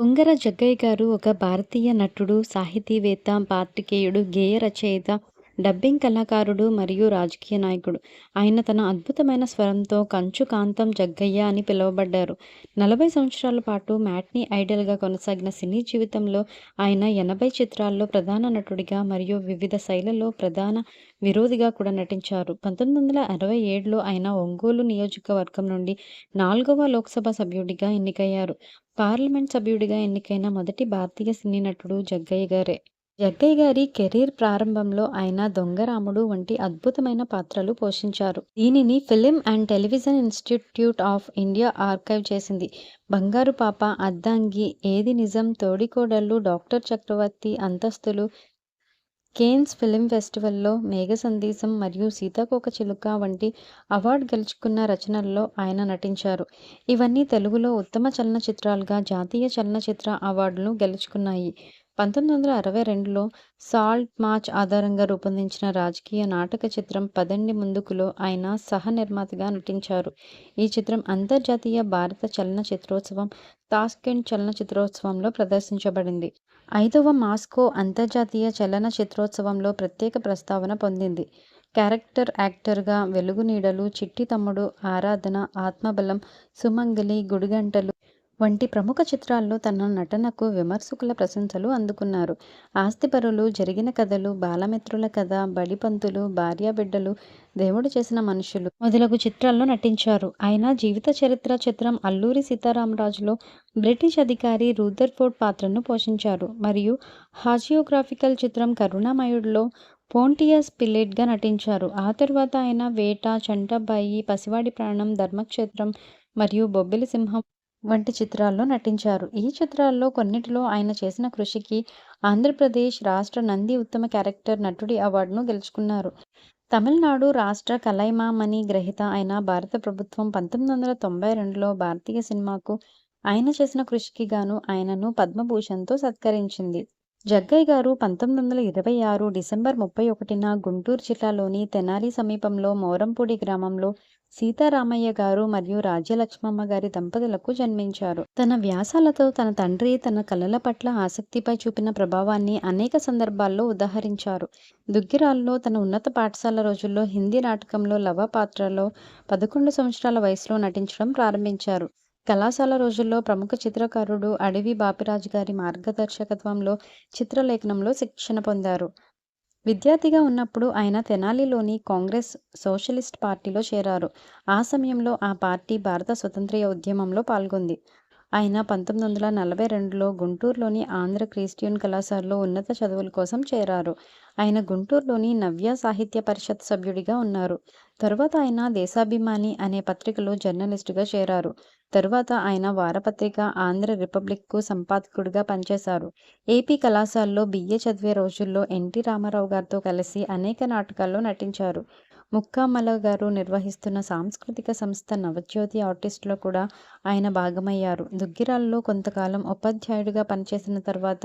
ఉంగర జగ్గయ్య గారు ఒక భారతీయ నటుడు, సాహితీవేత్త, పాత్రికేయుడు, గేయ రచయిత, డబ్బింగ్ కళాకారుడు మరియు రాజకీయ నాయకుడు. ఆయన తన అద్భుతమైన స్వరంతో 'కంచు కాంతం జగ్గయ్య' అని పిలువబడ్డారు. నలభై సంవత్సరాల పాటు మ్యాట్నీ ఐడల్‌గా కొనసాగిన సినీ జీవితంలో ఆయన ఎనభై చిత్రాల్లో ప్రధాన నటుడిగా మరియు వివిధ శైలిలో ప్రధాన విరోధిగా కూడా నటించారు. పంతొమ్మిది వందల అరవై ఏడులో ఆయన ఒంగోలు నియోజకవర్గం నుండి నాలుగవ లోక్సభ సభ్యుడిగా ఎన్నికయ్యారు. పార్లమెంట్ సభ్యుడిగా ఎన్నికైన మొదటి భారతీయ సినీ నటుడు జగ్గయ్య గారే. జగ్గయ్య గారి కెరీర్ ప్రారంభంలో ఆయన 'దొంగరాముడు' వంటి అద్భుతమైన పాత్రలు పోషించారు. దీనిని film and television institute of India archive చేసింది. 'బంగారు పాప', అద్దాంగి 'ఏది నిజం', తోడికోడళ్ళు 'డాక్టర్ చక్రవర్తి', 'అంతస్తులు', కేన్స్ ఫిలిం ఫెస్టివల్లో 'మేఘసందేశం' మరియు 'సీతాకోకచిలుక' వంటి అవార్డు గెలుచుకున్న రచనల్లో ఆయన నటించారు. ఇవన్నీ తెలుగులో ఉత్తమ చలనచిత్రాలుగా జాతీయ చలనచిత్ర అవార్డును గెలుచుకున్నాయి. పంతొమ్మిది వందల అరవై రెండులో సాల్ట్ మార్చ్ ఆధారంగా రూపొందించిన రాజకీయ నాటక చిత్రం 'పదండి ముందుకు'లో ఆయన సహ-నిర్మాతగా నటించారు. ఈ చిత్రం అంతర్జాతీయ భారత చలనచిత్రోత్సవం, తాష్కెంట్ చలనచిత్రోత్సవంలో ప్రదర్శించబడింది. ఐదవ మాస్కో అంతర్జాతీయ చలనచిత్రోత్సవంలో ప్రత్యేక ప్రస్తావన పొందింది. క్యారెక్టర్ యాక్టర్గా 'వెలుగు నీడలు', 'చిట్టి తమ్ముడు', 'ఆరాధన', 'ఆత్మబలం', సుమంగలి 'గుడిగంటలు' వంటి ప్రముఖ చిత్రాల్లో తన నటనకు విమర్శకుల ప్రశంసలు అందుకున్నారు. 'ఆస్తిపరులు', 'జరిగిన కథలు', 'బాలమిత్రుల కథ', 'బడిపంతులు', 'భార్యాబిడ్డలు', 'దేవుడు చేసిన మనుషులు' మొదలగు చిత్రాల్లో నటించారు. ఆయన జీవిత చరిత్ర చిత్రం 'అల్లూరి సీతారామరాజు'లో బ్రిటిష్ అధికారి రూదర్ఫోర్డ్ పాత్రను పోషించారు మరియు హాజియోగ్రాఫికల్ చిత్రం 'కరుణామయుడు'లో పోంటియస్ పిల్లెట్గా నటించారు. ఆ తరువాత ఆయన 'వేట', 'చంటబ్బాయి', 'పసివాడి ప్రాణం', 'ధర్మక్షేత్రం' మరియు 'బొబ్బిలి సింహం' వంటి చిత్రాల్లో నటించారు. ఈ చిత్రాల్లో కొన్నిటిలో ఆయన చేసిన కృషికి ఆంధ్రప్రదేశ్ రాష్ట్ర నంది ఉత్తమ క్యారెక్టర్ నటుడి అవార్డును గెలుచుకున్నారు. తమిళనాడు రాష్ట్ర కలైమామని గ్రహీత అయిన భారత ప్రభుత్వం పంతొమ్మిది వందల తొంభై రెండులో భారతీయ సినిమాకు ఆయన చేసిన కృషికి గాను ఆయనను పద్మభూషణ్‌తో సత్కరించింది. జగ్గయ్య గారు పంతొమ్మిది వందల ఇరవై ఆరు డిసెంబర్ ముప్పై ఒకటిన గుంటూరు జిల్లాలోని తెనాలి సమీపంలో మోరంపూడి గ్రామంలో సీతారామయ్య గారు మరియు రాజ్యలక్ష్మమ్మ గారి దంపతులకు జన్మించారు. తన వ్యాసాలతో తన తండ్రి తన కళల పట్ల ఆసక్తిపై చూపిన ప్రభావాన్ని అనేక సందర్భాల్లో ఉదహరించారు. దుగ్గిరాల్లో తన ఉన్నత పాఠశాల రోజుల్లో హిందీ నాటకంలో లవ పాత్రలో పదకొండు సంవత్సరాల వయసులో నటించడం ప్రారంభించారు. కళాశాల రోజుల్లో ప్రముఖ చిత్రకారుడు అడవి బాపిరాజు గారి మార్గదర్శకత్వంలో చిత్రలేఖనంలో శిక్షణ పొందారు. విద్యార్థిగా ఉన్నప్పుడు ఆయన తెనాలిలోని కాంగ్రెస్ సోషలిస్ట్ పార్టీలో చేరారు. ఆ సమయంలో ఆ పార్టీ భారత స్వతంత్ర్య ఉద్యమంలో పాల్గొంది. ఆయన పంతొమ్మిది వందల నలభై రెండులో గుంటూరులోని ఆంధ్ర క్రిస్టియన్ కళాశాలలో ఉన్నత చదువుల కోసం చేరారు. ఆయన గుంటూరులోని నవ్య సాహిత్య పరిషత్ సభ్యుడిగా ఉన్నారు. తరువాత ఆయన 'దేశాభిమాని' అనే పత్రికలో జర్నలిస్టుగా చేరారు. తరువాత ఆయన వారపత్రిక 'ఆంధ్ర రిపబ్లిక్'కు సంపాదకుడిగా పనిచేశారు. ఏపీ కళాశాలలో బిఏ చదివే రోజుల్లో ఎన్టీ రామారావు గారితో కలిసి అనేక నాటకాల్లో నటించారు. ముక్కామల గారు నిర్వహిస్తున్న సాంస్కృతిక సంస్థ 'నవజ్యోతి' ఆర్టిస్టులో కూడా ఆయన భాగమయ్యారు. దుగ్గిరాలలో కొంతకాలం ఉపాధ్యాయుడిగా పనిచేసిన తర్వాత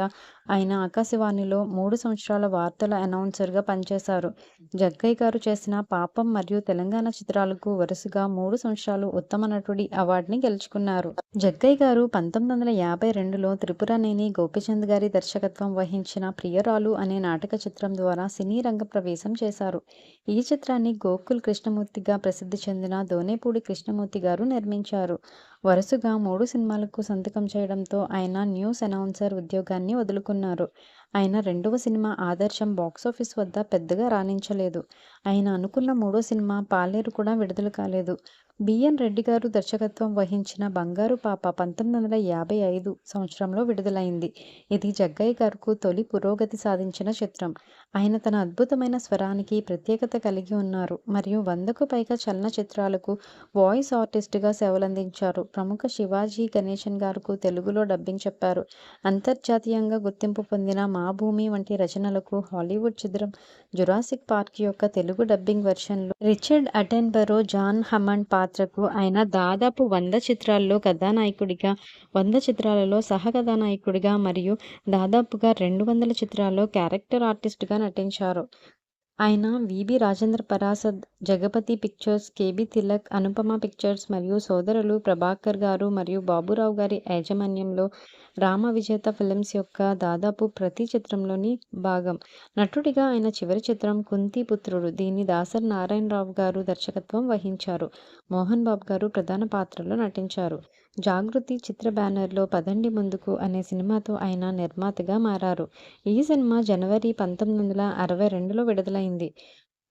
ఆయన ఆకాశవాణిలో మూడు సంవత్సరాల వార్తల అనౌన్సర్‌గా పనిచేశారు. జగ్గయ్య గారు చేసిన 'పాపం' మరియు 'తెలంగాణ' చిత్రాలకు వరుసగా మూడు సంవత్సరాలు ఉత్తమ నటుడి అవార్డుని గెలుచుకున్నారు. జగ్గయ్య గారు పంతొమ్మిది వందల యాభై రెండులో త్రిపురనేని గోపీచంద్ గారి దర్శకత్వం వహించిన ప్రియరాలు అనే నాటక చిత్రం ద్వారా సినీ రంగ ప్రవేశం చేశారు. ఈ చిత్రాన్ని గోకుల్ కృష్ణమూర్తిగా ప్రసిద్ధి చెందిన దోనేపూడి కృష్ణమూర్తి గారు నిర్మించారు. వరుసగా మూడు సినిమాలకు సంతకం చేయడంతో ఆయన న్యూస్ అనౌన్సర్ ఉద్యోగాన్ని వదులుకున్నారు. ఆయన రెండవ సినిమా 'ఆదర్శం' బాక్సాఫీస్ వద్ద పెద్దగా రాణించలేదు. ఆయన అనుకున్న మూడో సినిమా 'పాలేరు' కూడా విడుదల కాలేదు. బిఎన్ రెడ్డి గారు దర్శకత్వం వహించిన 'బంగారు పాప' పంతొమ్మిది వందల యాభై ఐదు సంవత్సరంలో విడుదలైంది. ఇది జగ్గయ్య గారుకు తొలి పురోగతి సాధించిన చిత్రం. ఆయన తన అద్భుతమైన స్వరానికి ప్రత్యేకత కలిగి ఉన్నారు మరియు వందకు పైగా చలనచిత్రాలకు వాయిస్ ఆర్టిస్ట్‌గా సేవలందించారు. ప్రముఖ శివాజీ గణేశన్ గారుకు తెలుగులో డబ్బింగ్ చెప్పారు. అంతర్జాతీయంగా గుర్తింపు పొందిన 'మా భూమి' వంటి రచనలకు హాలీవుడ్ చిత్రం 'జురాసిక్ పార్క్' యొక్క తెలుగు డబ్బింగ్ వెర్షన్‌లో రిచర్డ్ అటెన్బరో, జాన్ హమండ్ పాత్రకు ఆయన దాదాపు వంద చిత్రాల్లో కథానాయకుడిగా, వంద చిత్రాలలో సహ కథానాయకుడిగా మరియు దాదాపుగా రెండు వందల చిత్రాల్లో క్యారెక్టర్ ఆర్టిస్ట్‌గా నటించారు. ఆయన V B Rajendra Prasad Jagapathi pictures, K B Tilak, Anupama pictures మరియు సోదరులు ప్రభాకర్ గారు మరియు బాబురావు గారి యాజమాన్యంలో రామ విజేత ఫిలిమ్స్ యొక్క దాదాపు ప్రతి చిత్రంలోని భాగం. నటుడిగా ఆయన చివరి చిత్రం 'కుంతి పుత్రుడు'. దీన్ని దాసర్ నారాయణరావు గారు దర్శకత్వం వహించారు. మోహన్ బాబు గారు ప్రధాన పాత్రలో నటించారు. జాగృతి చిత్ర బ్యానర్లో 'పదండి ముందుకు' అనే సినిమాతో ఆయన నిర్మాతగా మారారు. ఈ సినిమా జనవరి పంతొమ్మిది వందల అరవై రెండులో విడుదలైంది.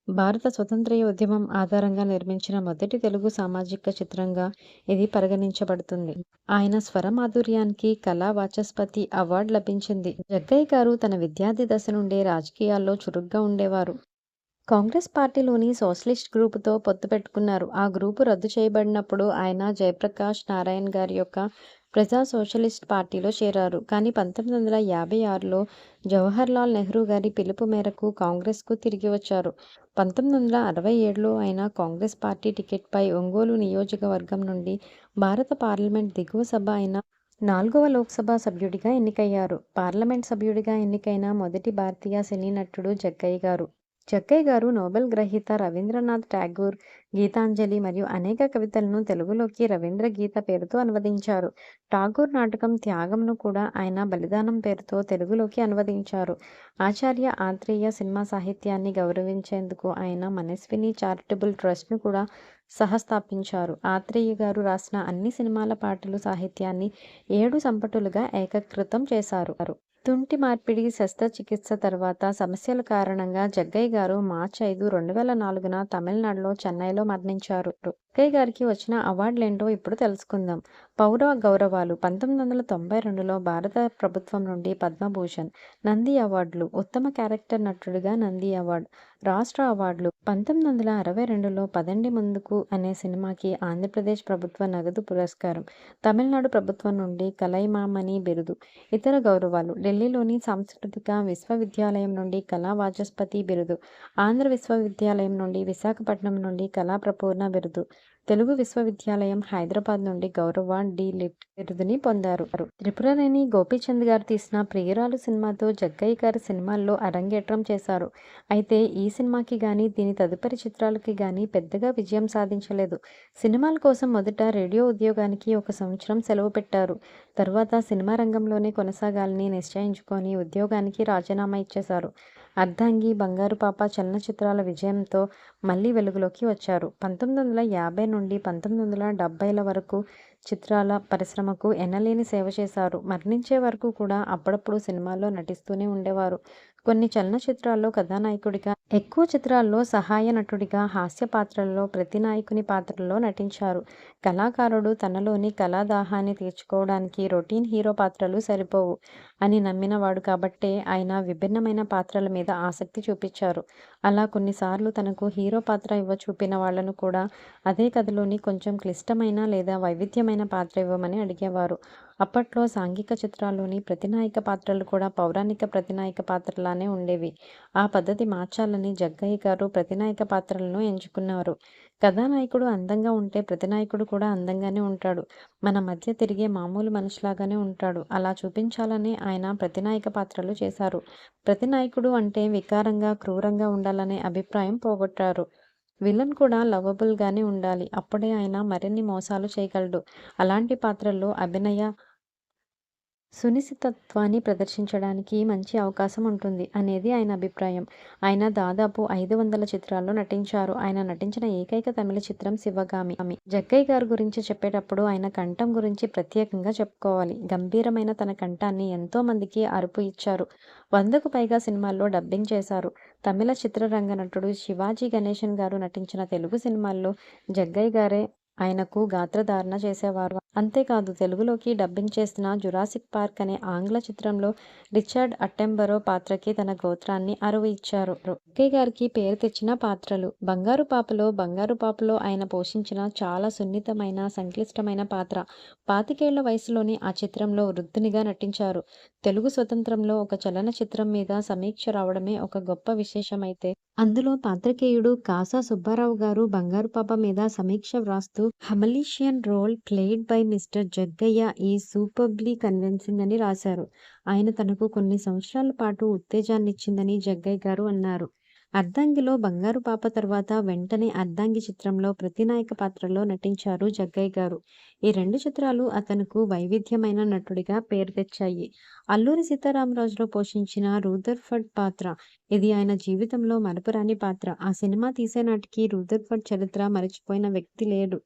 భారత స్వతంత్ర ఉద్యమం ఆధారంగా నిర్మించిన మొదటి తెలుగు సామాజిక చిత్రంగా ఇది పరిగణించబడుతుంది. ఆయన స్వర మాధుర్యానికి కళా వాచస్పతి అవార్డు లభించింది. జగ్గయ్య గారు తన విద్యార్థి దశ నుండే రాజకీయాల్లో చురుగ్గా ఉండేవారు. కాంగ్రెస్ పార్టీలోని సోషలిస్ట్ గ్రూపుతో పొత్తు పెట్టుకున్నారు. ఆ గ్రూపు రద్దు చేయబడినప్పుడు ఆయన జయప్రకాష్ నారాయణ్ గారి యొక్క ప్రజా సోషలిస్ట్ పార్టీలో చేరారు. కానీ పంతొమ్మిది వందల యాభై ఆరులో జవహర్లాల్ నెహ్రూ గారి పిలుపు మేరకు కాంగ్రెస్కు తిరిగి వచ్చారు. పంతొమ్మిది వందల అరవై ఏడులో ఆయన కాంగ్రెస్ పార్టీ టికెట్పై ఒంగోలు నియోజకవర్గం నుండి భారత పార్లమెంట్ దిగువ సభ అయిన నాల్గవ లోక్సభ సభ్యుడిగా ఎన్నికయ్యారు. పార్లమెంట్ సభ్యుడిగా ఎన్నికైన మొదటి భారతీయ సినీ నటుడు జగ్గయ్య గారు. జగ్గయ్య గారు నోబెల్ గ్రహీత రవీంద్రనాథ్ ఠాగూర్ గీతాంజలి మరియు అనేక కవితలను తెలుగులోకి రవీంద్ర గీత పేరుతో అనువదించారు. ఠాగూర్ నాటకం త్యాగంను కూడా ఆయన బలిదానం పేరుతో తెలుగులోకి అనువదించారు. ఆచార్య ఆత్రేయ సినిమా సాహిత్యాన్ని గౌరవించేందుకు ఆయన మనస్విని చారిటబుల్ ట్రస్ట్ను కూడా సహస్థాపించారు. ఆత్రేయ గారు రాసిన అన్ని సినిమాల పాటలు సాహిత్యాన్ని ఏడు సంపటులుగా ఏకీకృతం చేశారు. తుంటి మార్పిడి శస్త్రచికిత్స తర్వాత సమస్యల కారణంగా జగ్గయ్య గారు మార్చి ఐదు, రెండు వేల నాలుగున తమిళనాడులో చెన్నైలో మరణించారు. అక్కయ్య గారికి వచ్చిన అవార్డులేంటో ఇప్పుడు తెలుసుకుందాం. పౌర గౌరవాలు. పంతొమ్మిది వందల తొంభై రెండులో భారత ప్రభుత్వం నుండి పద్మభూషణ్, నంది అవార్డులు. ఉత్తమ క్యారెక్టర్ నటుడిగా నంది అవార్డు, రాష్ట్ర అవార్డులు. పంతొమ్మిది వందల అరవై రెండులో 'పదండి ముందుకు' అనే సినిమాకి ఆంధ్రప్రదేశ్ ప్రభుత్వ నగదు పురస్కారం, తమిళనాడు ప్రభుత్వం నుండి కలైమామణి బిరుదు. ఇతర గౌరవాలు. ఢిల్లీలోని సాంస్కృతిక విశ్వవిద్యాలయం నుండి కళా వాచస్పతి బిరుదు, ఆంధ్ర విశ్వవిద్యాలయం నుండి విశాఖపట్నం నుండి కళా ప్రపూర్ణ బిరుదు, తెలుగు విశ్వవిద్యాలయం హైదరాబాద్ నుండి గౌరవ డి. లిట్ బిరుదుని పొందారు. త్రిపురనేని గోపీచంద్ గారు తీసిన 'ప్రియురాలు' సినిమాతో జగ్గయ్య గారు సినిమాల్లో అరంగేట్రం చేశారు. అయితే ఈ సినిమాకి కానీ దీని తదుపరి చిత్రాలకి కానీ పెద్దగా విజయం సాధించలేదు. సినిమాల కోసం మొదట రేడియో ఉద్యోగానికి ఒక సంవత్సరం సెలవు పెట్టారు. తర్వాత సినిమా రంగంలోనే కొనసాగాలని నిశ్చయించుకొని ఉద్యోగానికి రాజీనామా ఇచ్చేశారు. 'అర్ధాంగి', 'బంగారు పాప' చలనచిత్రాల విజయంతో మళ్ళీ వెలుగులోకి వచ్చారు. పంతొమ్మిది వందల యాభై నుండి పంతొమ్మిది వందల డెబ్బైల వరకు చిత్రాల పరిశ్రమకు ఎనలేని సేవ చేశారు. మరణించే వరకు కూడా అప్పుడప్పుడు సినిమాల్లో నటిస్తూనే ఉండేవారు. కొన్ని చలనచిత్రాల్లో కథానాయకుడిగా, ఎక్కువ చిత్రాల్లో సహాయ నటుడిగా, హాస్య పాత్రల్లో, ప్రతినాయకుని పాత్రల్లో నటించారు. కళాకారుడు తనలోని కళాదాహాన్ని తీర్చుకోవడానికి రొటీన్ హీరో పాత్రలు సరిపోవు అని నమ్మినవాడు కాబట్టే ఆయన విభిన్నమైన పాత్రల మీద ఆసక్తి చూపించారు. అలా కొన్నిసార్లు తనకు హీరో పాత్ర ఇవ్వ చూపిన వాళ్ళను కూడా అదే కథలోని కొంచెం క్లిష్టమైన లేదా వైవిధ్యమైన పాత్ర ఇవ్వమని అడిగేవారు. అప్పట్లో సాంఘిక చిత్రాల్లోని ప్రతినాయక పాత్రలు కూడా పౌరాణిక ప్రతినాయక పాత్రలానే ఉండేవి. ఆ పద్ధతి మార్చాలని జగ్గయ్య గారు ప్రతినాయక పాత్రలను ఎంచుకున్నారు. కథానాయకుడు అందంగా ఉంటే ప్రతినాయకుడు కూడా అందంగానే ఉంటాడు. మన మధ్య తిరిగే మామూలు మనిషిలాగానే ఉంటాడు. అలా చూపించాలని ఆయన ప్రతినాయక పాత్రలు చేశారు. ప్రతినాయకుడు అంటే వికారంగా, క్రూరంగా ఉండాలనే అభిప్రాయం పోగొట్టారు. విలన్ కూడా లవబుల్గానే ఉండాలి. అప్పుడే ఆయన మరిన్ని మోసాలు చేయగలడు. అలాంటి పాత్రల్లో అభినయ సునిశితత్వాన్ని ప్రదర్శించడానికి మంచి అవకాశం ఉంటుంది అనేది ఆయన అభిప్రాయం. ఆయన దాదాపు ఐదు వందల చిత్రాల్లో నటించారు. ఆయన నటించిన ఏకైక తమిళ చిత్రం 'శివగామి'. జగ్గయ్య గారి గురించి చెప్పేటప్పుడు ఆయన కంఠం గురించి ప్రత్యేకంగా చెప్పుకోవాలి. గంభీరమైన తన కంఠాన్ని ఎంతో మందికి అరుపు ఇచ్చారు. వందకు పైగా సినిమాల్లో డబ్బింగ్ చేశారు. తమిళ చిత్రరంగ నటుడు శివాజీ గణేశన్ గారు నటించిన తెలుగు సినిమాల్లో జగ్గయ్య గారే ఆయనకు గాత్రధారణ చేసేవారు. అంతేకాదు తెలుగులోకి డబ్బింగ్ చేసిన 'జురాసిక్ పార్క్' అనే ఆంగ్ల చిత్రంలో రిచర్డ్ అట్టెంబరో పాత్రకి తన గోత్రాన్ని అరువు ఇచ్చారు. రొక్కే గారికి పేరు తెచ్చిన పాత్రలు 'బంగారు పాప'లో 'బంగారు పాప'లో ఆయన పోషించిన చాలా సున్నితమైన, సంక్లిష్టమైన పాత్ర. పాతికేళ్ళ వయసులోనే ఆ చిత్రంలో వృద్ధునిగా నటించారు. తెలుగు స్వతంత్రంలో ఒక చలనచిత్రం మీద సమీక్ష రావడమే ఒక గొప్ప విశేషమైతే అందులో పాత్రికేయుడు కాసా సుబ్బారావు గారు 'బంగారు పాప' మీద సమీక్ష వ్రాస్తూ 'హమలీషియన్ role played by mister Jaggayya is superbly convincing' అని రాశారు. ఆయన తనకు కొన్ని సంవత్సరాల పాటు ఉత్తేజాన్నిచ్చిందని జగ్గయ్య గారు అన్నారు. 'అర్ధాంగి'లో 'బంగారు పాప' తర్వాత వెంటనే 'అర్ధాంగి' చిత్రంలో ప్రతినాయక పాత్రలో నటించారు జగ్గయ్య గారు. ఈ రెండు చిత్రాలు అతనుకు వైవిధ్యమైన నటుడిగా పేరు తెచ్చాయి. అల్లూరి సీతారామరాజులో పోషించిన రూదర్ఫర్డ్ పాత్ర ఇది ఆయన జీవితంలో మరపురాని పాత్ర. ఆ సినిమా తీసేనాటికి రూదర్ఫర్డ్ చరిత్ర మరచిపోయిన వ్యక్తి లేడు.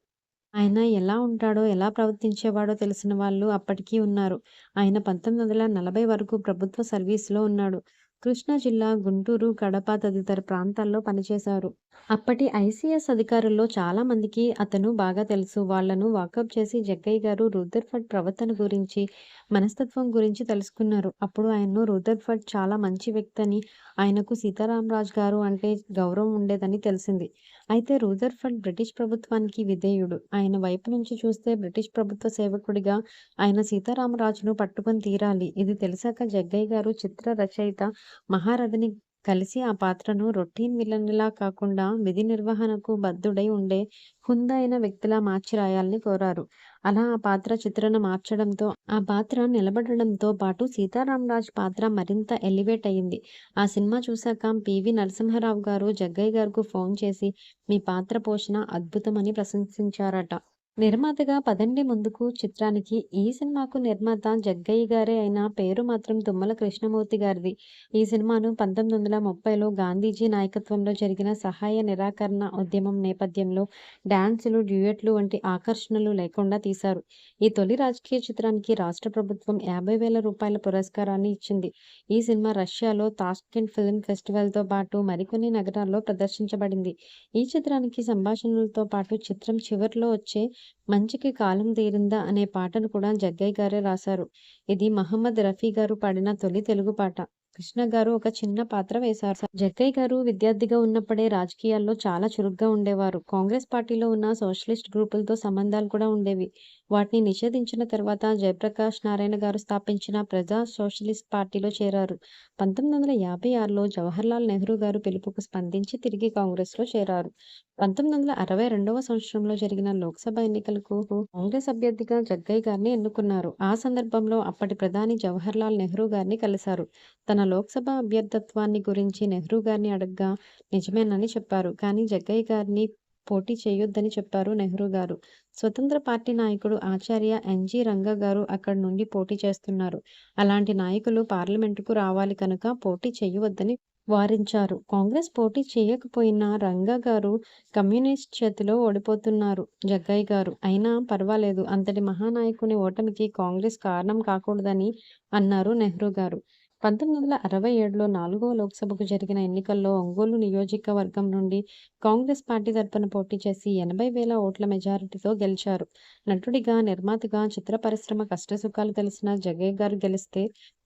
ఆయన ఎలా ఉంటాడో, ఎలా ప్రవర్తించేవాడో తెలిసిన వాళ్ళు అప్పటికీ ఉన్నారు. ఆయన పంతొమ్మిది వందల నలభై వరకు ప్రభుత్వ సర్వీసులో ఉన్నాడు. కృష్ణా జిల్లా, గుంటూరు, కడప తదితర ప్రాంతాల్లో పనిచేశారు. అప్పటి ఐసీఎస్ అధికారుల్లో చాలా మందికి అతను బాగా తెలుసు. వాళ్ళను వాకప్ చేసి జగ్గయ్య గారు రూదర్ఫర్డ్ ప్రవర్తన గురించి, మనస్తత్వం గురించి తెలుసుకున్నారు. అప్పుడు ఆయన్ను రూదర్ఫర్డ్ చాలా మంచి వ్యక్తి అని ఆయనకు సీతారామరాజు గారు అంటే గౌరవం ఉండేదని తెలిసింది. అయితే రూదర్ఫర్డ్ బ్రిటిష్ ప్రభుత్వానికి విధేయుడు. ఆయన వైపు నుంచి చూస్తే బ్రిటిష్ ప్రభుత్వ సేవకుడిగా ఆయన సీతారామరాజును పట్టుకొని తీరాలి. ఇది తెలిసాక జగ్గయ్య గారు చిత్ర రచయిత మహారథిని కలిసి ఆ పాత్రను రొటీన్ విలన్‌లా కాకుండా విధి నిర్వహణకు బద్ధుడై ఉండే హుందైన వ్యక్తిలా మార్చి రాయాలని కోరారు. అలా ఆ పాత్ర చిత్రణ మార్చడంతో ఆ పాత్ర నిలబడడంతో పాటు సీతారామరాజు పాత్ర మరింత ఎలివేట్ అయింది. ఆ సినిమా చూశాక పివి నరసింహారావు గారు జగ్గయ్య గారికి ఫోన్ చేసి మీ పాత్ర పోషణ అద్భుతమని ప్రశంసించారట. నిర్మాతగా 'పదండి ముందుకు' చిత్రానికి ఈ సినిమాకు నిర్మాత జగ్గయ్య గారే అయినా పేరు మాత్రం తుమ్మల కృష్ణమూర్తి గారిది. ఈ సినిమాను పంతొమ్మిది వందల ముప్పైలో గాంధీజీ నాయకత్వంలో జరిగిన సహాయ నిరాకరణ ఉద్యమం నేపథ్యంలో డ్యాన్సులు డ్యూయెట్లు వంటి ఆకర్షణలు లేకుండా తీశారు. ఈ తొలి రాజకీయ చిత్రానికి రాష్ట్ర ప్రభుత్వం యాభై వేల రూపాయల పురస్కారాన్ని ఇచ్చింది. ఈ సినిమా రష్యాలో తాష్కెంట్ ఫిల్మ్ ఫెస్టివల్‌తో పాటు మరికొన్ని నగరాల్లో ప్రదర్శించబడింది. ఈ చిత్రానికి సంభాషణలతో పాటు చిత్రం చివర్లో వచ్చే 'మంచికి కాలం తీరిందా' అనే పాటను కూడా జగ్గయ్య గారే రాశారు. ఇది మహమ్మద్ రఫీ గారు పాడిన తొలి తెలుగు పాట. కృష్ణ గారు ఒక చిన్న పాత్ర వేశారు. జగ్గయ్య గారు విద్యార్థిగా ఉన్నప్పుడే రాజకీయాల్లో చాలా చురుగ్గా ఉండేవారు. కాంగ్రెస్ పార్టీలో ఉన్న సోషలిస్ట్ గ్రూపులతో సంబంధాలు కూడా ఉండేవి. వాటిని నిషేధించిన తర్వాత జయప్రకాష్ నారాయణ గారు స్థాపించిన ప్రజా సోషలిస్ట్ పార్టీలో చేరారు. పంతొమ్మిది వందల యాభై ఆరులో జవహర్లాల్ నెహ్రూ గారు పిలుపుకు స్పందించి తిరిగి కాంగ్రెస్‌లో చేరారు. పంతొమ్మిది వందల అరవై రెండవ సంవత్సరంలో జరిగిన లోక్సభ ఎన్నికలకు కాంగ్రెస్ అభ్యర్థిగా జగ్గయ్య గారిని ఎన్నుకున్నారు. ఆ సందర్భంలో అప్పటి ప్రధాని జవహర్లాల్ నెహ్రూ గారిని కలిశారు. తన లోక్సభ అభ్యర్థత్వాన్ని గురించి నెహ్రూ గారిని అడగ్గా నిజమేనని చెప్పారు. కానీ జగ్గయ్య గారిని పోటీ చేయొద్దని చెప్పారు నెహ్రూ గారు. స్వతంత్ర పార్టీ నాయకుడు ఆచార్య ఎన్జి రంగా గారు అక్కడి నుండి పోటీ చేస్తున్నారు. అలాంటి నాయకులు పార్లమెంటుకు రావాలి కనుక పోటీ చేయవద్దని వారించారు. కాంగ్రెస్ పోటీ చేయకపోయినా రంగా గారు కమ్యూనిస్ట్ చేతిలో ఓడిపోతున్నారు జగ్గయ్య గారు. అయినా పర్వాలేదు అంతటి మహానాయకుని ఓటమికి కాంగ్రెస్ కారణం కాకూడదని అన్నారు నెహ్రూ గారు. పంతొమ్మిది వందల అరవై ఏడులో నాలుగవ లోక్సభకు జరిగిన ఎన్నికల్లో ఒంగోలు నియోజకవర్గం నుండి కాంగ్రెస్ పార్టీ తరపున పోటీ చేసి ఎనభై వేల ఓట్ల మెజారిటీతో గెలిచారు. నటుడిగా, నిర్మాతగా చిత్ర పరిశ్రమ కష్టసుఖాలు తెలిసిన జగయ్య గారు గెలిస్తే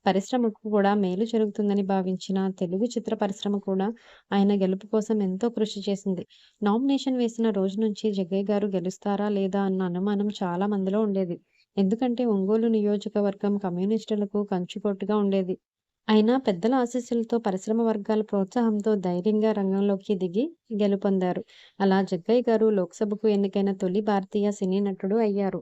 పరిశ్రమకు కూడా మేలు జరుగుతుందని భావించిన తెలుగు చిత్ర పరిశ్రమ కూడా ఆయన గెలుపు కోసం ఎంతో కృషి చేసింది. నామినేషన్ వేసిన రోజు నుంచి జగయ్య గారు గెలుస్తారా లేదా అన్న అనుమానం చాలా మందిలో ఉండేది. ఎందుకంటే ఒంగోలు నియోజకవర్గం కమ్యూనిస్టులకు కంచుకోటగా ఉండేది. అయినా పెద్దల ఆశీస్సులతో, పరిశ్రమ వర్గాల ప్రోత్సాహంతో ధైర్యంగా రంగంలోకి దిగి గెలుపొందారు. అలా జగ్గయ్య గారు లోక్సభకు ఎన్నికైన తొలి భారతీయ సినీ నటుడు అయ్యారు.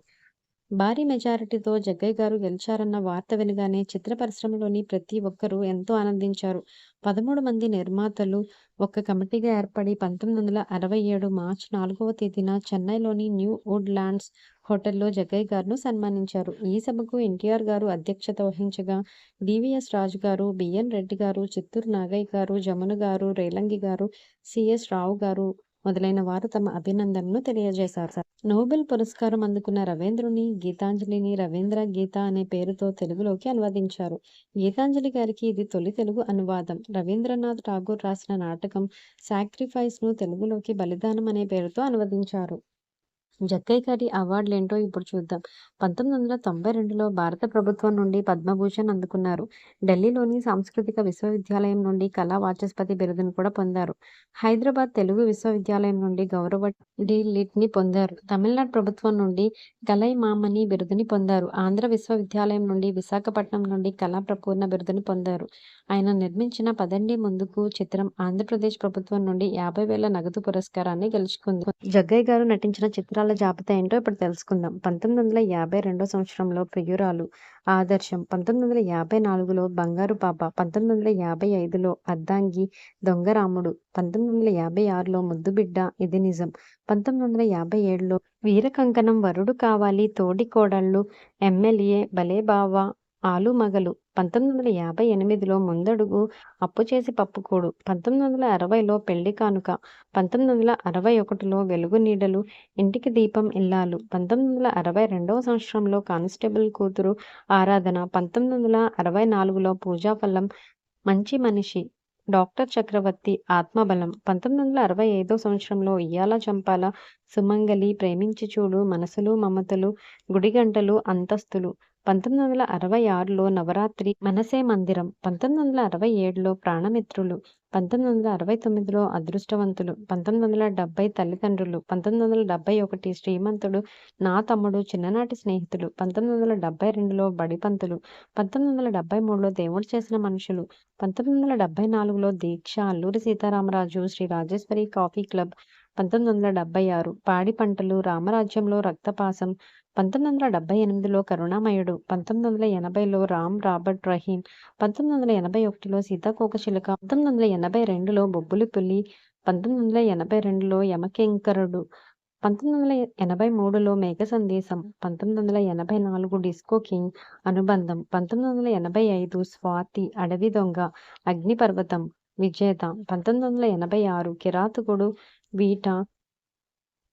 భారీ మెజారిటీతో జగ్గయ్య గారు గెలిచారన్న వార్త వినగానే చిత్ర పరిశ్రమలోని ప్రతి ఒక్కరూ ఎంతో ఆనందించారు. పదమూడు మంది నిర్మాతలు ఒక కమిటీగా ఏర్పడి పంతొమ్మిది వందల అరవై ఏడు మార్చి నాలుగవ తేదీన చెన్నైలోని న్యూ వుడ్ ల్యాండ్స్ హోటల్లో జగ్గయ్య గారును సన్మానించారు. ఈ సభకు ఎన్టీఆర్ గారు అధ్యక్షత వహించగా డివిఎస్ రాజు గారు, బిఎన్ రెడ్డి గారు, చిత్తూరు నాగయ్య గారు, జమున గారు, రేలంగి గారు, సిఎస్ రావు గారు మొదలైన వారు తమ అభినందనలు తెలియజేశారు. నోబెల్ పురస్కారం అందుకున్న రవీంద్రుని 'గీతాంజలి'ని 'రవీంద్ర గీత' అనే పేరుతో తెలుగులోకి అనువదించారు. గీతాంజలి గారికి ఇది తొలి తెలుగు అనువాదం. రవీంద్రనాథ్ ఠాగూర్ రాసిన నాటకం 'సాక్రిఫైస్'ను తెలుగులోకి 'బలిదానం' అనే పేరుతో అనువదించారు. జక్కయ్య గారి అవార్డులేంటో ఇప్పుడు చూద్దాం. పంతొమ్మిది వందల తొంభై రెండులో భారత ప్రభుత్వం నుండి పద్మభూషణ్ అందుకున్నారు. ఢిల్లీలోని సాంస్కృతిక విశ్వవిద్యాలయం నుండి కళా వాచస్పతి బిరుదును కూడా పొందారు. హైదరాబాద్ తెలుగు విశ్వవిద్యాలయం నుండి గౌరవ డి. లిట్‌ని పొందారు. తమిళనాడు ప్రభుత్వం నుండి కలై మామని బిరుదుని పొందారు. ఆంధ్ర విశ్వవిద్యాలయం నుండి, విశాఖపట్నం నుండి కళా ప్రపూర్ణ బిరుదుని పొందారు. ఆయన నిర్మించిన 'పదండి ముందుకు' చిత్రం ఆంధ్రప్రదేశ్ ప్రభుత్వం నుండి యాభై వేల నగదు పురస్కారాన్ని గెలుచుకుంది. జగ్గయ్య గారు నటించిన చిత్రం రాష్ట్రాల జాబితా ఏంటో ఇప్పుడు తెలుసుకుందాం. పంతొమ్మిది వందల యాభై రెండో సంవత్సరంలో ప్రియురాలు ఆదర్శం. పంతొమ్మిది వందల యాభై నాలుగులో బంగారు పాప. పంతొమ్మిది వందల యాభై ఐదులో అర్ధాంగి దొంగరాముడు. పంతొమ్మిది వందల యాభై ఆరులో ముద్దుబిడ్డ ఇది నిజం. పంతొమ్మిది వందల యాభై ఏడులో వీరకంకణం వరుడు కావాలి. తోడి కోడళ్ళు ఎమ్మెల్యే బలేబావ ఆలు మగలు పంతొమ్మిది వందల యాభై ఎనిమిదిలో ముందడుగు అప్పు చేసి పప్పుకోడు పంతొమ్మిది వందల అరవైలో పెళ్ళి కానుక. పంతొమ్మిది వందల అరవై ఒకటిలో వెలుగు నీడలు ఇంటికి దీపం ఇల్లాలు. పంతొమ్మిది వందల అరవై రెండవ సంవత్సరంలో కానిస్టేబుల్ కూతురు ఆరాధన. పంతొమ్మిది వందల అరవై నాలుగులో పూజాఫలం మంచి మనిషి డాక్టర్ చక్రవర్తి ఆత్మబలం. పంతొమ్మిది వందల అరవై ఐదో సంవత్సరంలో ఇయ్యాల చంపాల సుమంగలి ప్రేమించి చూడు. మనసులు మమతలు గుడి గంటలు అంతస్తులు. పంతొమ్మిది వందల అరవై ఆరులో నవరాత్రి మనసే మందిరం పంతొమ్మిది వందల అరవై ఏడులో ప్రాణమిత్రులు పంతొమ్మిది వందల అరవై తొమ్మిదిలో అదృష్టవంతులు పంతొమ్మిది వందల డెబ్బై తల్లిదండ్రులు పంతొమ్మిది వందల డెబ్బై ఒకటి శ్రీమంతుడు నా తమ్ముడు చిన్ననాటి స్నేహితులు పంతొమ్మిది వందల డెబ్బై రెండులో బడిపంతులు పంతొమ్మిది వందల డెబ్బై మూడులో దేవుడు చేసిన మనుషులు పంతొమ్మిది వందల డెబ్బై నాలుగులో దీక్ష అల్లూరి సీతారామరాజు శ్రీ రాజేశ్వరి కాఫీ క్లబ్ పంతొమ్మిది వందల డెబ్బై ఆరు పాడి పంటలు రామరాజ్యంలో రక్తపాసం పంతొమ్మిది వందల డెబ్బై ఎనిమిదిలో కరుణామయుడు పంతొమ్మిది వందల ఎనభైలో రామ్ రాబర్ట్ రహీం పంతొమ్మిది వందల ఎనభై ఒకటిలో సీతాకోకచిలుక పంతొమ్మిది వందల ఎనభై రెండులో బొబ్బులి పులి పంతొమ్మిది వందల ఎనభై రెండులో యమకింకరుడు పంతొమ్మిది వందల ఎనభై మూడులో మేఘ సందేశం పంతొమ్మిది వందల ఎనభై నాలుగు డిస్కో కింగ్ అనుబంధం పంతొమ్మిది వందల ఎనభై ఐదు స్వాతి అడవి దొంగ అగ్నిపర్వతం విజేత పంతొమ్మిది వందల ఎనభై ఆరు కిరాతకుడు వీట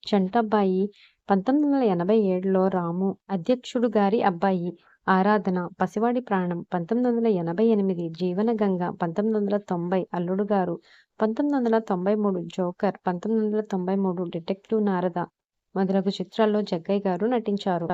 చంటబ్బాయి పంతొమ్మిది వందల ఎనభై ఏడులో రాము అధ్యక్షుడు గారి అబ్బాయి ఆరాధన పసివాడి ప్రాణం. పంతొమ్మిది వందల ఎనభై ఎనిమిది జీవన గంగ. పంతొమ్మిది వందల తొంభై అల్లుడు గారు పంతొమ్మిది వందల తొంభై మూడు జోకర్. పంతొమ్మిది వందల తొంభై మూడు డిటెక్టివ్ నారద మొదలగు చిత్రాల్లో జగ్గయ్య గారు నటించారు.